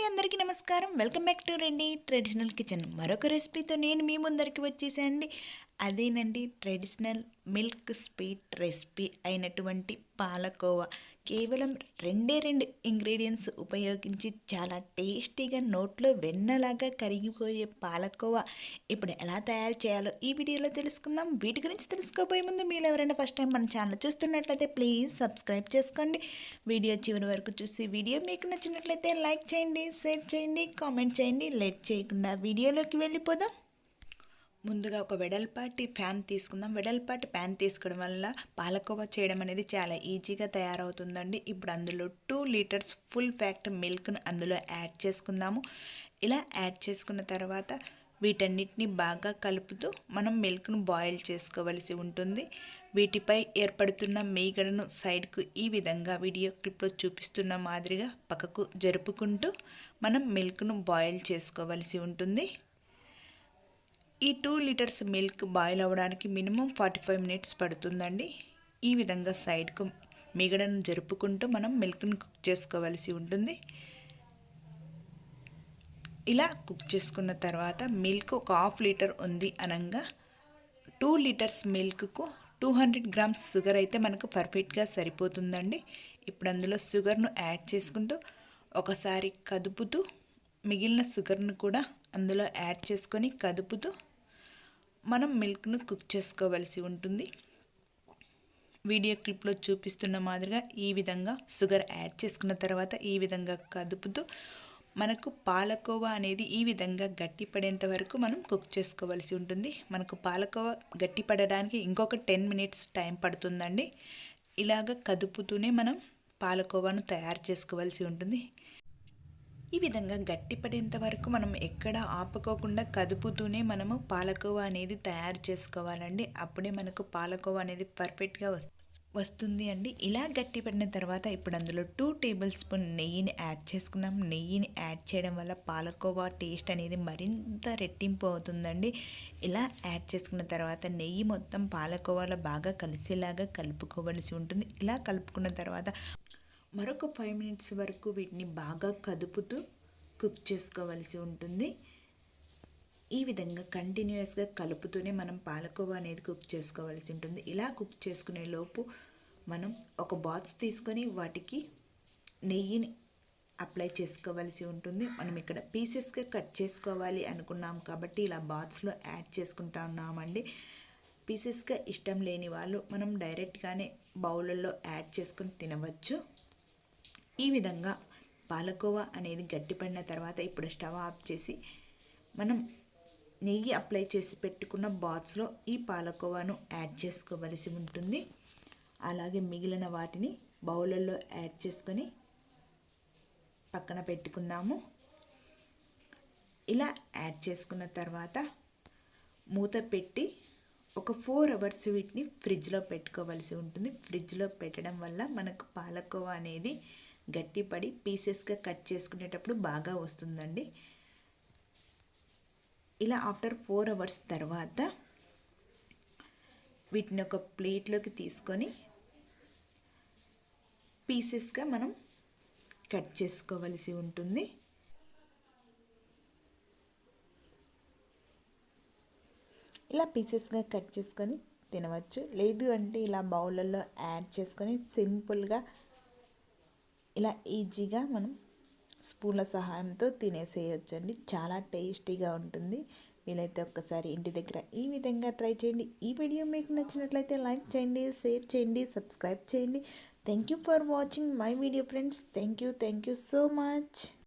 అండి అందరికీ నమస్కారం. వెల్కమ్ బ్యాక్ టు రండి ట్రెడిషనల్ కిచెన్. మరొక రెసిపీతో నేను మీ ముందరికి వచ్చేసానండి. అదేనండి ట్రెడిషనల్ మిల్క్ స్వీట్ రెసిపీ అయినటువంటి పాలకోవా. కేవలం రెండే రెండు ఇంగ్రీడియంట్స్ ఉపయోగించి చాలా టేస్టీగా నోట్లో వెన్నలాగా కరిగిపోయే పాలకోవా ఇప్పుడు ఎలా తయారు చేయాలో ఈ వీడియోలో తెలుసుకుందాం. వీటి గురించి తెలుసుకోబోయే ముందు మీరు ఎవరైనా ఫస్ట్ టైం మన ఛానల్ చూస్తున్నట్లయితే ప్లీజ్ సబ్స్క్రైబ్ చేసుకోండి. వీడియో చివరి వరకు చూసి వీడియో మీకు నచ్చినట్లయితే లైక్ చేయండి షేర్ చేయండి కామెంట్ చేయండి. లేట్ చేయకుండా వీడియోలోకి వెళ్ళిపోదాం. ముందుగా ఒక వెడల్పాటి ఫ్యాన్ తీసుకుందాం. వెడల్పాటి ప్యాన్ తీసుకోవడం వల్ల పాలకోవా చేయడం అనేది చాలా ఈజీగా తయారవుతుందండి. ఇప్పుడు అందులో టూ లీటర్స్ ఫుల్ ఫ్యాక్ట్ మిల్క్ను అందులో యాడ్ చేసుకుందాము. ఇలా యాడ్ చేసుకున్న తర్వాత వీటన్నిటిని బాగా కలుపుతూ మనం మిల్క్ను బాయిల్ చేసుకోవలసి ఉంటుంది. వీటిపై ఏర్పడుతున్న మేగడను సైడ్కు ఈ విధంగా వీడియో క్లిప్లో చూపిస్తున్న మాదిరిగా పక్కకు జరుపుకుంటూ మనం మిల్క్ను బాయిల్ చేసుకోవలసి ఉంటుంది. ఈ టూ లీటర్స్ మిల్క్ బాయిల్ అవ్వడానికి మినిమం ఫార్టీ ఫైవ్ మినిట్స్ పడుతుందండి. ఈ విధంగా సైడ్కు మిగడను జరుపుకుంటూ మనం మిల్క్ని కుక్ చేసుకోవలసి ఉంటుంది. ఇలా కుక్ చేసుకున్న తర్వాత మిల్క్ ఒక హాఫ్ లీటర్ ఉంది అనగా టూ లీటర్స్ మిల్క్కు టూ హండ్రెడ్ గ్రామ్స్ షుగర్ అయితే మనకు పర్ఫెక్ట్గా సరిపోతుందండి. ఇప్పుడు అందులో షుగర్ను యాడ్ చేసుకుంటూ ఒకసారి కదుపుతూ మిగిలిన షుగర్ను కూడా అందులో యాడ్ చేసుకొని కదుపుతూ మనం మిల్క్ను కుక్ చేసుకోవలసి ఉంటుంది. వీడియో క్లిప్లో చూపిస్తున్న మాదిరిగా ఈ విధంగా షుగర్ యాడ్ చేసుకున్న తర్వాత ఈ విధంగా కదుపుతూ మనకు పాలకోవా అనేది ఈ విధంగా గట్టిపడేంత వరకు మనం కుక్ చేసుకోవాల్సి ఉంటుంది. మనకు పాలకోవా గట్టిపడడానికి ఇంకొక టెన్ మినిట్స్ టైం పడుతుందండి. ఇలాగ కదుపుతూనే మనం పాలకోవాను తయారు చేసుకోవాల్సి ఉంటుంది. ఈ విధంగా గట్టిపడేంత వరకు మనం ఎక్కడ ఆపుకోకుండా కదుపుతూనే మనము పాలకోవా అనేది తయారు చేసుకోవాలండి. అప్పుడే మనకు పాలకోవా అనేది పర్ఫెక్ట్గా వస్తుంది అండి. ఇలా గట్టిపడిన తర్వాత ఇప్పుడు అందులో టూ టేబుల్ స్పూన్ నెయ్యిని యాడ్ చేసుకుందాం. నెయ్యిని యాడ్ చేయడం వల్ల పాలకోవా టేస్ట్ అనేది మరింత రెట్టింపు అవుతుందండి. ఇలా యాడ్ చేసుకున్న తర్వాత నెయ్యి మొత్తం పాలకోవాలో బాగా కలిసేలాగా కలుపుకోవలసి ఉంటుంది. ఇలా కలుపుకున్న తర్వాత మరొక ఫైవ్ మినిట్స్ వరకు వీటిని బాగా కదుపుతూ కుక్ చేసుకోవలసి ఉంటుంది. ఈ విధంగా కంటిన్యూస్గా కలుపుతూనే మనం పాలకోవా అనేది కుక్ చేసుకోవాల్సి ఉంటుంది. ఇలా కుక్ చేసుకునే లోపు మనం ఒక బాక్స్ తీసుకొని వాటికి నెయ్యిని అప్లై చేసుకోవాల్సి ఉంటుంది. మనం ఇక్కడ పీసెస్గా కట్ చేసుకోవాలి అనుకున్నాం కాబట్టి ఇలా బాక్స్లో యాడ్ చేసుకుంటా ఉన్నామండి. పీసెస్గా ఇష్టం లేని వాళ్ళు మనం డైరెక్ట్గానే బౌలల్లో యాడ్ చేసుకొని తినవచ్చు. ఈ విధంగా పాలకోవా అనేది గట్టిపడిన తర్వాత ఇప్పుడు స్టవ్ ఆఫ్ చేసి మనం నెయ్యి అప్లై చేసి పెట్టుకున్న బాక్స్లో ఈ పాలకోవాను యాడ్ చేసుకోవలసి ఉంటుంది. అలాగే మిగిలిన వాటిని బౌలల్లో యాడ్ చేసుకొని పక్కన పెట్టుకుందాము. ఇలా యాడ్ చేసుకున్న తర్వాత మూత పెట్టి ఒక ఫోర్ అవర్స్ వీటిని ఫ్రిడ్జ్లో పెట్టుకోవలసి ఉంటుంది. ఫ్రిడ్జ్లో పెట్టడం వల్ల మనకు పాలకోవా అనేది గట్టిపడి పీసెస్గా కట్ చేసుకునేటప్పుడు బాగా వస్తుందండి. ఇలా ఆఫ్టర్ ఫోర్ అవర్స్ తర్వాత వీటిని ఒక ప్లేట్లోకి తీసుకొని పీసెస్గా మనం కట్ చేసుకోవలసి ఉంటుంది. ఇలా పీసెస్గా కట్ చేసుకొని తినవచ్చు. లేదు అంటే ఇలా బౌళ్ళల్లో యాడ్ చేసుకొని సింపుల్గా ఇలా ఈజీగా మనం స్పూన్ల సహాయంతో తినేసేయొచ్చండి. చాలా టేస్టీగా ఉంటుంది. వీలైతే ఒక్కసారి ఇంటి దగ్గర ఈ విధంగా ట్రై చేయండి. ఈ వీడియో మీకు నచ్చినట్లయితే లైక్ చేయండి షేర్ చేయండి సబ్స్క్రైబ్ చేయండి. Thank you for watching my video friends thank you thank you so much